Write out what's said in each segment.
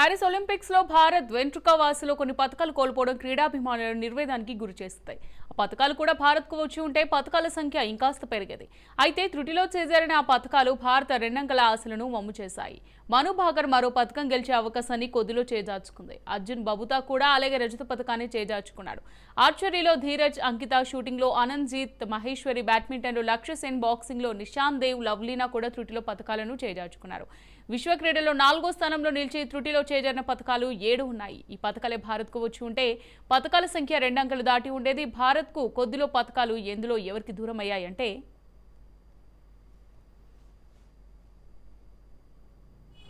Paris ఒలింపిక్స్లో భారత్ వెంట్రుక వాసులో కొన్ని పథకాలు కోల్పోవడం క్రీడాభిమానులను నిర్వేదానికి గురి చేస్తాయి ఆ పథకాలు కూడా భారత్కు వచ్చి ఉంటే పథకాల సంఖ్య ఇంకాస్త పెరిగేది. అయితే త్రుటిలో చేజారిన ఆ పథకాలు భారత రెండంకల ఆశలను వమ్ము చేశాయి. మనుభాగర్ మరో పథకం గెలిచే అవకాశాన్ని కొద్దిలో చేజార్చుకుంది. అర్జున్ బబుతా కూడా అలాగే రజత పథకాన్ని చేజార్చుకున్నాడు. ఆర్చరీలో ధీరజ్ అంకిత షూటింగ్లో ఆనంద్ మహేశ్వరి బ్యాడ్మింటన్లో లక్ష్య సేన్ బాక్సింగ్లో నిశాంత్ దేవ్ లవ్లీనా కూడా త్రుటిలో పథకాలను చేజార్చుకున్నారు. విశ్వ క్రీడలో నాలుగో స్థానంలో నిలిచి త్రుటిలో చేజారిన పథకాలు ఏడు ఉన్నాయి. ఈ పథకాలే భారత్కు వచ్చి ఉంటే పథకాల సంఖ్య రెండంకెలు దాటి ఉండేది. భారత్కు కొద్దిలో పథకాలు ఎందులో ఎవరికి దూరం అయ్యాయంటే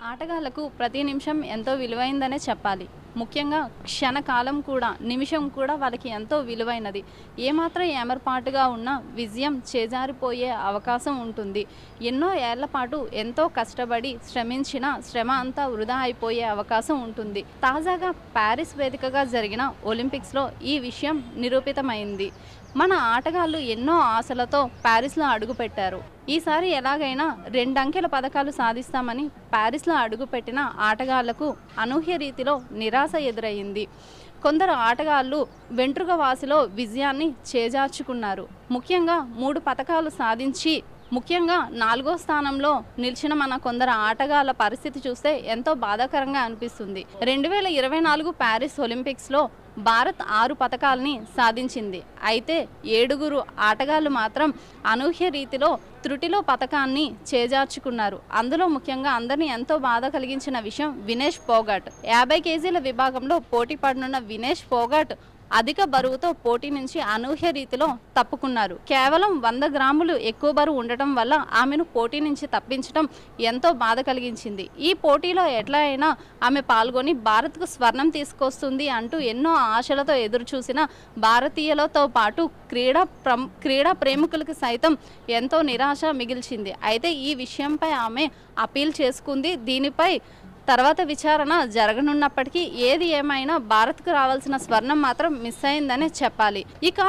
ఆటగాళ్ళకు ప్రతి నిమిషం ఎంతో విలువైందనే చెప్పాలి. ముఖ్యంగా క్షణకాలం కూడా నిమిషం కూడా వాళ్ళకి ఎంతో విలువైనది. ఏమాత్రం ఏమరపాటుగా ఉన్న విజయం చేజారిపోయే అవకాశం ఉంటుంది. ఎన్నో ఏళ్ళ పాటు ఎంతో కష్టపడి శ్రమించిన శ్రమ అంతా వృధా అయిపోయే అవకాశం ఉంటుంది. తాజాగా ప్యారిస్ వేదికగా జరిగిన ఒలింపిక్స్లో ఈ విషయం నిరూపితమైంది. మన ఆటగాళ్ళు ఎన్నో ఆశలతో ప్యారిస్లో అడుగుపెట్టారు. ఈసారి ఎలాగైనా రెండంకెల పథకాలు సాధిస్తామని ప్యారిస్లో అడుగుపెట్టిన ఆటగాళ్ళకు అనూహ్య రీతిలో నిరాశ ఎదురయ్యింది కొందరు ఆటగాళ్ళు వెంట్రుక వాసిలో విజయాన్ని చేజార్చుకున్నారు. ముఖ్యంగా మూడు పథకాలు సాధించి ముఖ్యంగా నాలుగో స్థానంలో నిలిచిన మన కొందరు ఆటగాళ్ళ పరిస్థితి చూస్తే ఎంతో బాధాకరంగా అనిపిస్తుంది. రెండు వేల ఇరవై నాలుగు ప్యారిస్ ఒలింపిక్స్లో భారత్ ఆరు పథకాలని సాధించింది. అయితే ఏడుగురు ఆటగాళ్ళు మాత్రం అనూహ్య రీతిలో త్రుటిలో పథకాన్ని చేజార్చుకున్నారు. అందులో ముఖ్యంగా అందరినీ ఎంతో బాధ కలిగించిన విషయం వినేష్ పోగాట్. యాభై కేజీల విభాగంలో పోటీ పడనున్న వినేష్ పోగాట్ అధిక బరువుతో పోటీ నుంచి అనూహ్య రీతిలో తప్పుకున్నారు. కేవలం వంద గ్రాములు ఎక్కువ బరువు ఉండటం వల్ల ఆమెను పోటీ నుంచి తప్పించడం ఎంతో బాధ కలిగించింది. ఈ పోటీలో ఎట్లా అయినా ఆమె పాల్గొని భారత్కు స్వర్ణం తీసుకొస్తుంది అంటూ ఎన్నో ఆశలతో ఎదురు చూసిన భారతీయులతో పాటు క్రీడా క్రీడా ప్రేమికులకు సైతం ఎంతో నిరాశ మిగిల్చింది. అయితే ఈ విషయంపై ఆమె అపీల్ చేసుకుంది. దీనిపై తర్వాత విచారణ జరగనున్నప్పటికీ ఏది ఏమైనా భారత్కు రావాల్సిన స్వర్ణం మాత్రం మిస్ అయిందనే చెప్పాలి. ఇక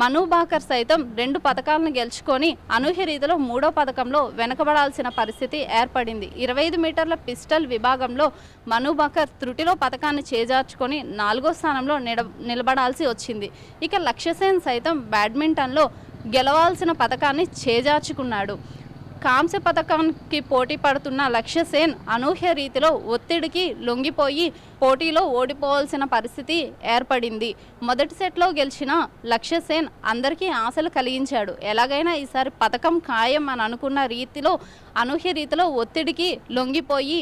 మను బాకర్ సైతం రెండు పథకాలను గెలుచుకొని అనూహ్య రీతిలో మూడో పథకంలో వెనకబడాల్సిన పరిస్థితి ఏర్పడింది. ఇరవై ఐదు మీటర్ల పిస్టల్ విభాగంలో మను బాకర్ త్రుటిలో పథకాన్ని చేజార్చుకొని నాలుగో స్థానంలో నిడ నిలబడాల్సి వచ్చింది. ఇక లక్ష్యసేన్ సైతం బ్యాడ్మింటన్లో గెలవాల్సిన పథకాన్ని చేజార్చుకున్నాడు. కాంస్య పథకానికి పోటీ పడుతున్న లక్ష్యసేన్ అనూహ్య రీతిలో ఒత్తిడికి లొంగిపోయి పోటీలో ఓడిపోవాల్సిన పరిస్థితి ఏర్పడింది. మొదటి సెట్లో గెలిచిన లక్ష్యసేన్ అందరికీ ఆశలు కలిగించాడు. ఎలాగైనా ఈసారి పథకం ఖాయం అని అనుకున్న రీతిలో అనూహ్య రీతిలో ఒత్తిడికి లొంగిపోయి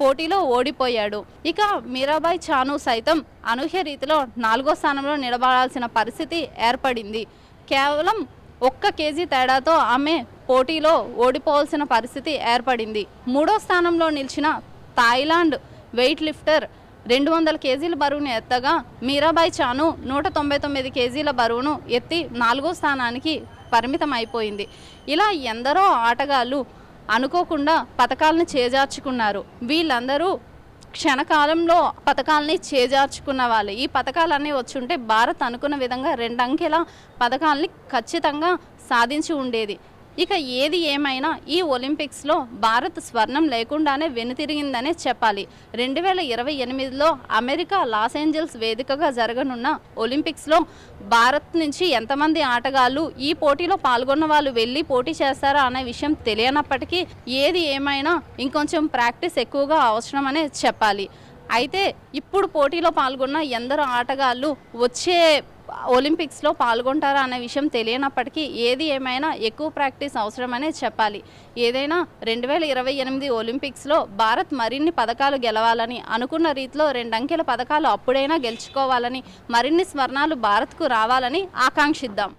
పోటీలో ఓడిపోయాడు. ఇక మీరాబాయ్ చాను సైతం అనూహ్య రీతిలో నాలుగో స్థానంలో నిలబడాల్సిన పరిస్థితి ఏర్పడింది. కేవలం ఒక్క కేజీ తేడాతో ఆమె పోటీలో ఓడిపోవాల్సిన పరిస్థితి ఏర్పడింది. మూడో స్థానంలో నిలిచిన థాయిలాండ్ వెయిట్ లిఫ్టర్ రెండు వందల కేజీల బరువును ఎత్తగా మీరాబాయ్ చాను నూట తొంభై తొమ్మిది కేజీల బరువును ఎత్తి నాలుగో స్థానానికి పరిమితం అయిపోయింది ఇలా ఎందరో ఆటగాళ్ళు అనుకోకుండా పథకాలను చేజార్చుకున్నారు. వీళ్ళందరూ క్షణకాలంలో పథకాలని చేజార్చుకున్న వాళ్ళు. ఈ పథకాలన్నీ వచ్చుంటే భారత్ అనుకున్న విధంగా రెండంకెల పథకాలని ఖచ్చితంగా సాధించి ఉండేది. ఇక ఏది ఏమైనా ఈ ఒలింపిక్స్లో భారత్ స్వర్ణం లేకుండానే వెనుతిరిగిందనే చెప్పాలి. రెండు వేల ఇరవై ఎనిమిదిలో అమెరికా లాస్ ఏంజల్స్ వేదికగా జరగనున్న ఒలింపిక్స్లో భారత్ నుంచి ఎంతమంది ఆటగాళ్ళు ఈ పోటీలో పాల్గొన్న వాళ్ళు వెళ్ళి పోటీ చేస్తారా అనే విషయం తెలియనప్పటికీ ఏది ఏమైనా ఇంకొంచెం ప్రాక్టీస్ ఎక్కువగా అవసరమనే చెప్పాలి. అయితే ఇప్పుడు పోటీలో పాల్గొన్న ఎందరో ఆటగాళ్ళు వచ్చే ఒలింపిక్స్లో పాల్గొంటారా అనే విషయం తెలియనప్పటికీ ఏది ఏమైనా ఎక్కువ ప్రాక్టీస్ అవసరమనే చెప్పాలి. ఏదైనా రెండు వేల ఇరవై ఎనిమిది ఒలింపిక్స్లో భారత్ మరిన్ని పథకాలు గెలవాలని అనుకున్న రీతిలో రెండంకెల పథకాలు అప్పుడైనా గెలుచుకోవాలని మరిన్ని స్వర్ణాలు భారత్కు రావాలని ఆకాంక్షిద్దాం.